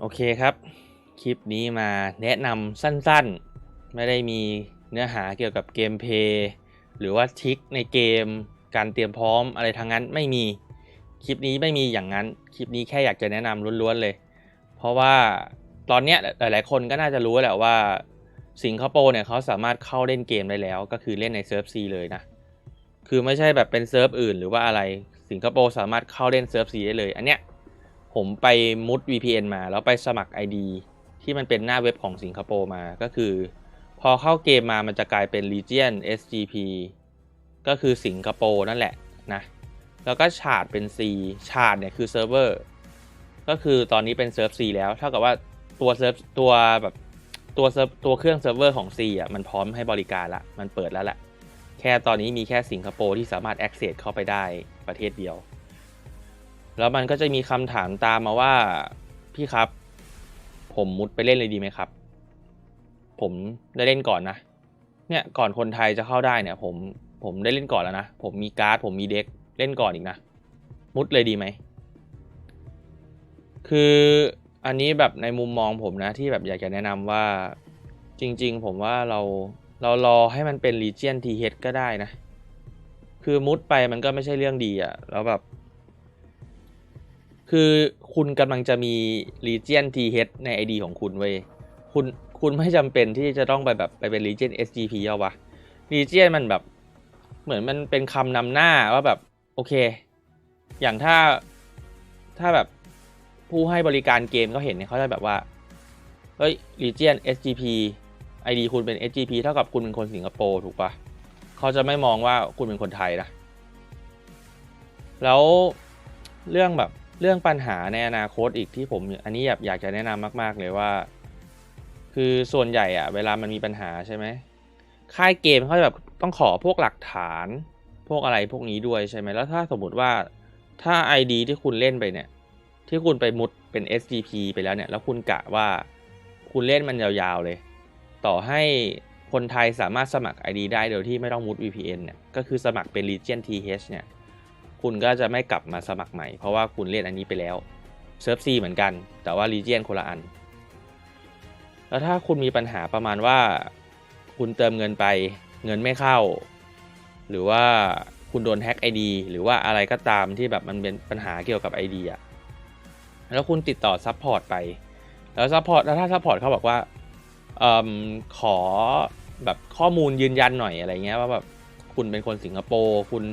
โอเคครับ คลิปนี้มาแนะนำสั้นๆ ไม่ได้มีเนื้อหาเกี่ยวกับเกมเพย์หรือว่าทริคในเกม การเตรียมพร้อมอะไรทั้งนั้นไม่มี คลิปนี้ไม่มีอย่างนั้น คลิปนี้แค่อยากจะแนะนำล้วนๆเลย เพราะว่าตอนเนี้ยหลายๆคนก็น่าจะรู้แหละว่าสิงคโปร์เนี่ยเขาสามารถเข้าเล่นเกมได้แล้ว ก็คือเล่นในเซิร์ฟซีเลยนะ คือไม่ใช่แบบเป็นเซิร์ฟอื่นหรือว่าอะไร สิงคโปร์สามารถเข้าเล่นเซิร์ฟซีได้เลย อันเนี้ย ผมไปมุด VPN มา แล้วไปสมัคร ID ที่มันเป็นหน้าเว็บของสิงคโปร์มาก็คือ พอเข้าเกมมามันจะกลายเป็น Legion SGP ก็คือสิงคโปร์นั่นแหละนะ แล้วก็ชาร์ดเป็น C ชาร์ดเนี่ยคือเซิร์ฟเวอร์ก็คือตอนนี้เป็นเซิร์ฟ C แล้วเท่ากับว่าตัวเซิร์ฟตัวแบบตัวเซิร์ฟตัวเครื่องเซิร์ฟเวอร์ของ C อะมันพร้อมให้บริการละมันเปิดแล้วแหละแค่ตอนนี้มีแค่สิงคโปร์ที่สามารถ access เข้าไปได้ประเทศเดียว แล้วมันก็จะมีคำถามตามมาว่า พี่ครับ ผมมุดไปเล่นเลยดีไหมครับ ผมได้เล่นก่อนนะ เนี่ยก่อนคนไทยจะเข้าได้เนี่ย ผมผมได้เล่นก่อนแล้วนะ ผมมีการ์ด ผมมีเด็กเล่นก่อนอีกนะ มุดเลยดีไหม คืออันนี้แบบในมุมมองผมนะ ที่แบบอยากจะแนะนำว่าจริง ๆ ผมว่าเราเรารอให้มันเป็น Legion TH ก็ได้นะ คือมุดไปมันก็ไม่ใช่เรื่องดีอะแล้วแบบ คือคุณกำลังจะมี Legion TH ใน ID ของคุณเว้ยคุณคุณไม่จำเป็นที่จะต้องไปแบบไปเป็น Legion SGP เอาวะ Legion มันแบบเหมือนมันเป็นคำนำหน้าว่าแบบโอเค อย่างถ้าถ้าแบบผู้ให้บริการเกมเขาเห็นเนี่ยเขาจะแบบว่าเฮ้ย Legion SGP ID คุณเป็น SGP เท่ากับคุณเป็นคนสิงคโปร์ถูกปะเขาจะไม่มองว่าคุณเป็นคนไทยนะ แล้วเรื่องแบบ เรื่องปัญหาในอนาคตอีกที่ผม อันนี้อยากอยากจะแนะนำมาก ๆ เลยว่า คือส่วนใหญ่อะเวลามันมีปัญหาใช่ไหมค่ายเกมเขาจะแบบต้องขอพวกหลักฐานพวกอะไรพวกนี้ด้วยใช่ไหมแล้วถ้าสมมติว่าถ้า ID ที่คุณเล่นไปเนี่ย ที่คุณไปมุดเป็น SGP ไปแล้วเนี่ย แล้วคุณกะว่าคุณเล่นมันยาวๆเลย ต่อให้คนไทยสามารถสมัคร ID ได้โดยที่ไม่ต้องมุด VPN เนี่ยก็คือสมัครเป็น Legion TH เนี่ย คุณก็จะไม่กลับมาสมัครใหม่ เพราะว่าคุณเล่นอันนี้ไปแล้วเซิร์ฟ C เหมือนกัน แต่ว่า Legion คนละอัน แล้วถ้าคุณมีปัญหาประมาณว่า คุณเติมเงินไปเงินไม่เข้า หรือว่าคุณโดนแฮ็ก ID หรือว่าอะไรก็ตามที่แบบมันเป็นปัญหาเกี่ยวกับ ID อะ แล้วคุณติดต่อซัพพอร์ตไป แล้วซัพพอร์ตแล้วถ้าซัพพอร์ตเขาบอกว่าอขอแบบข้อมูลยืนยันหน่อยอะไรเงี้ยว่าแบบคุณเป็นคนสิงคโปร์คุณ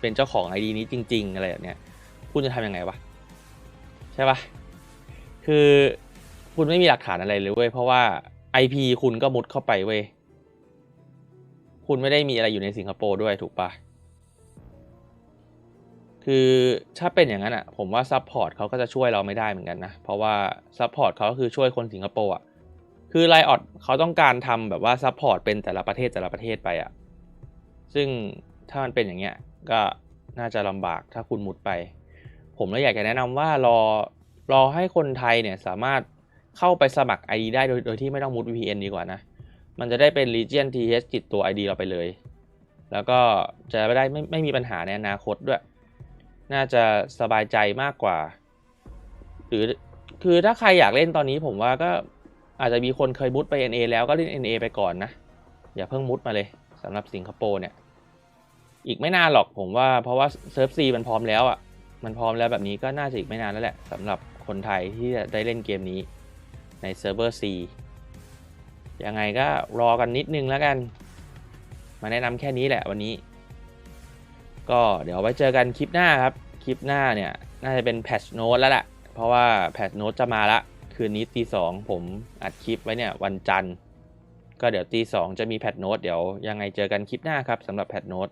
เป็นเจ้าของ ID นี้จริง ๆ อะไรแบบเนี้ยคุณจะทำยังไงวะใช่ปะคือคุณไม่มีหลักฐานอะไรเลยเว้ยเพราะว่า IP คุณก็มุดเข้าไปเว้ยคุณไม่ได้มีอะไรอยู่ในสิงคโปร์ด้วยถูกปะคือถ้าเป็นอย่างนั้นอะ ผมว่าซัพพอร์ตเขาก็จะช่วยเราไม่ได้เหมือนกันนะ เพราะว่าซัพพอร์ตเขาก็คือช่วยคนสิงคโปร์อะคือไลออดเขาต้องการทำแบบว่าซัพพอร์ตเป็นแต่ละประเทศแต่ละประเทศไปอะซึ่ง ถ้ามันเป็นอย่างเงี้ยก็น่าจะลำบากถ้าคุณมุดไป ผมเลยอยากจะแนะนำว่ารอรอให้คนไทยเนี่ยสามารถเข้าไปสมัคร ID ได้โดยโดยที่ไม่ต้องมุด VPN ดีกว่านะ มันจะได้เป็น Legion TH ติดตัว ID เราไปเลย แล้วก็จะไม่ได้ไม่ไม่มีปัญหาในอนาคตด้วย น่าจะสบายใจมากกว่า หรือคือถ้าใครอยากเล่นตอนนี้ผมว่าก็อาจจะมีคนเคยมุดไป NA แล้วก็เล่น NA ไปก่อนนะ อย่าเพิ่งมุดมาเลยสำหรับสิงคโปร์เนี่ย อีกไม่นานหรอกผมว่าเพราะว่าเซิร์ฟซีมันพร้อมแล้วอะ่ะมันพร้อมแล้วแบบนี้ก็น่าจะอีกไม่นานแล้วแหละสำหรับคนไทยที่จะได้เล่นเกมนี้ในเซิร์ฟเวอร์ C ยังไงก็รอกันนิดนึงแล้วกัน มาแนะนำแค่นี้แหละวันนี้ ก็เดี๋ยวไว้เจอกันคลิปหน้าครับ คลิปหน้าเนี่ยน่าจะเป็นแพทชโน้ตแล้วแหละเพราะว่าแพทชโน้ตจะมาละคืนนี้ตีสองผมอัดคลิปไว้เนี่ยวันจันทร์ ก็เดี๋ยวตีสองจะมีแพทโน้ตเดี๋ยวยังไงเจอกันคลิปหน้าครับสำหรับแพทโน้ต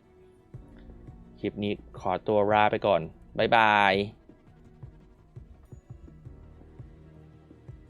ลิปนี้ขอตัวลาไปก่อน บ๊ายบาย